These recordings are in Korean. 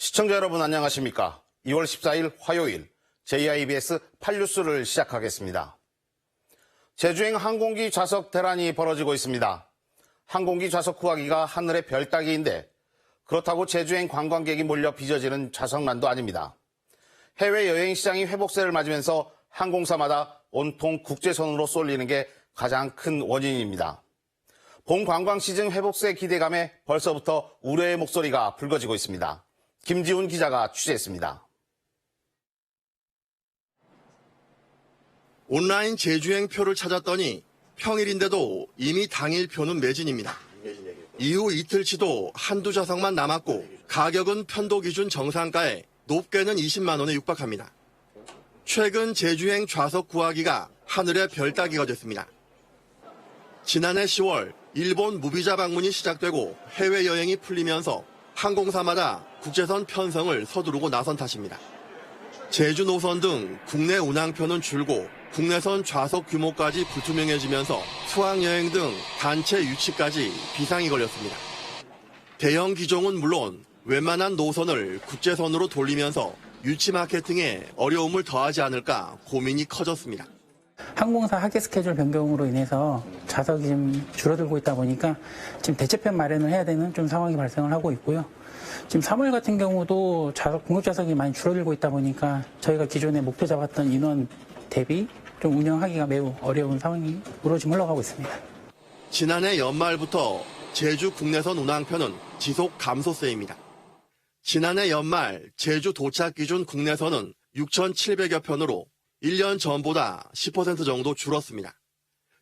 시청자 여러분 안녕하십니까? 2월 14일 화요일 JIBS 8뉴스를 시작하겠습니다. 제주행 항공기 좌석 대란이 벌어지고 있습니다. 항공기 좌석 구하기가 하늘의 별 따기인데 그렇다고 제주행 관광객이 몰려 빚어지는 좌석난도 아닙니다. 해외 여행 시장이 회복세를 맞으면서 항공사마다 온통 국제선으로 쏠리는 게 가장 큰 원인입니다. 봄 관광 시즌 회복세 기대감에 벌써부터 우려의 목소리가 불거지고 있습니다. 김지훈 기자가 취재했습니다. 온라인 제주행 표를 찾았더니 평일인데도 이미 당일 표는 매진입니다. 이후 이틀치도 한두 좌석만 남았고 가격은 편도 기준 정상가에 높게는 20만 원에 육박합니다. 최근 제주행 좌석 구하기가 하늘의 별 따기가 됐습니다. 지난해 10월 일본 무비자 방문이 시작되고 해외여행이 풀리면서 항공사마다 국제선 편성을 서두르고 나선 탓입니다. 제주 노선 등 국내 운항표는 줄고 국내선 좌석 규모까지 불투명해지면서 수학여행 등 단체 유치까지 비상이 걸렸습니다. 대형 기종은 물론 웬만한 노선을 국제선으로 돌리면서 유치 마케팅에 어려움을 더하지 않을까 고민이 커졌습니다. 항공사 하계 스케줄 변경으로 인해서 좌석이 좀 줄어들고 있다 보니까 지금 대체편 마련을 해야 되는 좀 상황이 발생을 하고 있고요. 지금 3월 같은 경우도 좌석, 공급 좌석이 많이 줄어들고 있다 보니까 저희가 기존에 목표 잡았던 인원 대비 좀 운영하기가 매우 어려운 상황으로 지금 흘러가고 있습니다. 지난해 연말부터 제주 국내선 운항표는 지속 감소세입니다. 지난해 연말 제주 도착 기준 국내선은 6,700여 편으로 1년 전보다 10% 정도 줄었습니다.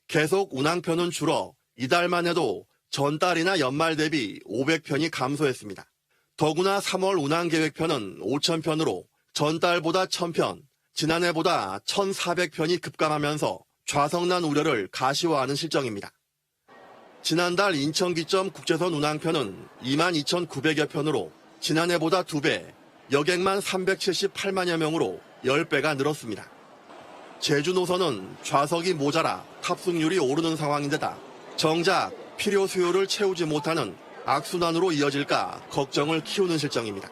계속 운항편은 줄어 이달만 해도 전달이나 연말 대비 500편이 감소했습니다. 더구나 3월 운항 계획편은 5,000편으로 전달보다 1,000편, 지난해보다 1,400편이 급감하면서 좌석난 우려를 가시화하는 실정입니다. 지난달 인천기점 국제선 운항편은 22,900여 편으로 지난해보다 2배, 여객만 378만여 명으로 10배가 늘었습니다. 제주 노선은 좌석이 모자라 탑승률이 오르는 상황인데다 정작 필요 수요를 채우지 못하는 악순환으로 이어질까 걱정을 키우는 실정입니다.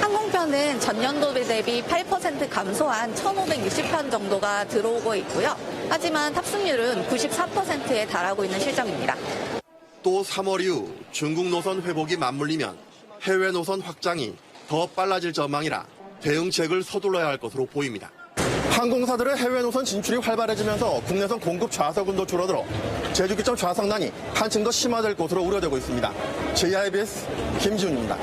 항공편은 전년도 대비 8% 감소한 1,560편 정도가 들어오고 있고요. 하지만 탑승률은 94%에 달하고 있는 실정입니다. 또 3월 이후 중국 노선 회복이 맞물리면 해외 노선 확장이 더 빨라질 전망이라 대응책을 서둘러야 할 것으로 보입니다. 항공사들의 해외 노선 진출이 활발해지면서 국내선 공급 좌석은도 줄어들어 제주기점 좌석난이 한층 더 심화될 것으로 우려되고 있습니다. JIBS 김지훈입니다.